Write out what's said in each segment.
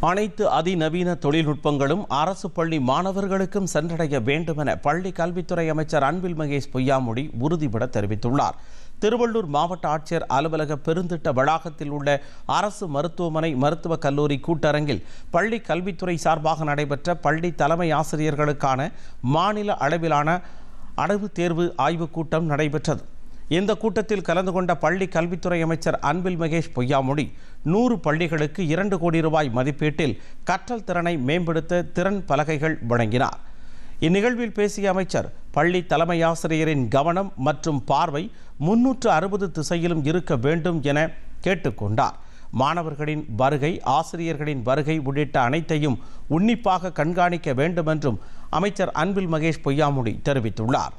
அனைத்து அதிநவீன தொழில்நுட்பங்களும் அரசு பள்ளி மாணவர்களுக்கும் சென்றடைய வேண்டும் என பள்ளி கல்வித்துறை அமைச்சர் அன்பில் மகேஷ் பொய்யாமொழி உறுதிபட தெரிவித்துள்ளார். திருவள்ளூர் மாவட்ட ஆட்சியர் அலுவலக பெருந்திட்ட வளாகத்தில் உள்ள அரசு மருத்துவமனை மருத்துவக் கல்லூரி கூட்டரங்கில் பள்ளி கல்வித்துறை சார்பாக நடைபெற்ற பள்ளி தலைமை ஆசிரியர்களுக்கான மாநில அளவிலான அளவு தேர்வு ஆய்வுக் கூட்டம் நடைபெற்றது. இந்த கூட்டத்தில் கலந்து கொண்ட பள்ளி கல்வித்துறை அமைச்சர் அன்பில் மகேஷ் பொய்யாமொழி நூறு பள்ளிகளுக்கு இரண்டு கோடி ரூபாய் மதிப்பீட்டில் கற்றல் திறனை மேம்படுத்த திறன் பலகைகள் வழங்கினார். இந்நிகழ்வில் பேசிய அமைச்சர் பள்ளி தலைமை ஆசிரியரின் கவனம் மற்றும் பார்வை முன்னூற்று அறுபது திசையிலும் இருக்க வேண்டும் என கேட்டுக்கொண்டார் மாணவர்களின் வருகை ஆசிரியர்களின் வருகை உள்ளிட்ட அனைத்தையும் உன்னிப்பாக கண்காணிக்க வேண்டும் என்றும் அமைச்சர் அன்பில் மகேஷ் பொய்யாமொழி தெரிவித்துள்ளார்.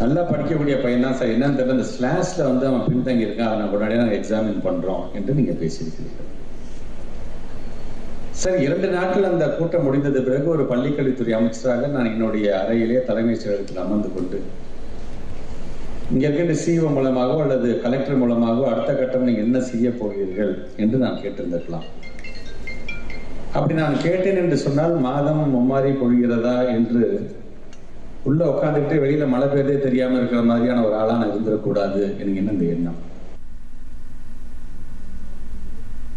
நல்லா படிக்கக்கூடிய பையன் தான் சார். என்னன்னு தெரியல இந்த ஸ்லாஷ்ல வந்து அவன் பின்தங்கி இருக்கான் அவனை உடனடியாக நாங்கள் எக்ஸாமின் பண்றோம் என்று நீங்க பேசியிருக்கிறீர்கள். சார் இரண்டு நாட்கள் அந்த கூட்டம் முடிந்தது. பிறகு ஒரு பள்ளிக்கல்வித்துறை அமைச்சராக நான் என்னுடைய அறையிலே தலைமைச் செயலகத்தில் அமர்ந்து கொண்டு இங்க இருக்கின்ற சிஓ மூலமாகவோ அல்லது கலெக்டர் மூலமாகவோ அடுத்த கட்டம் நீங்க என்ன செய்ய போகிறீர்கள் என்று நான் கேட்டிருந்திருக்கலாம். அப்படி நான் கேட்டேன் என்று சொன்னால் மாதம் மும்மாறி பொழிகிறதா என்று உள்ள உட்காந்துக்கிட்டே வெளியில மழை பெய்யதே தெரியாம இருக்கிற மாதிரியான ஒரு ஆளா நான் இருந்துடக்கூடாது எனக்கு என்ன இந்த எண்ணம்?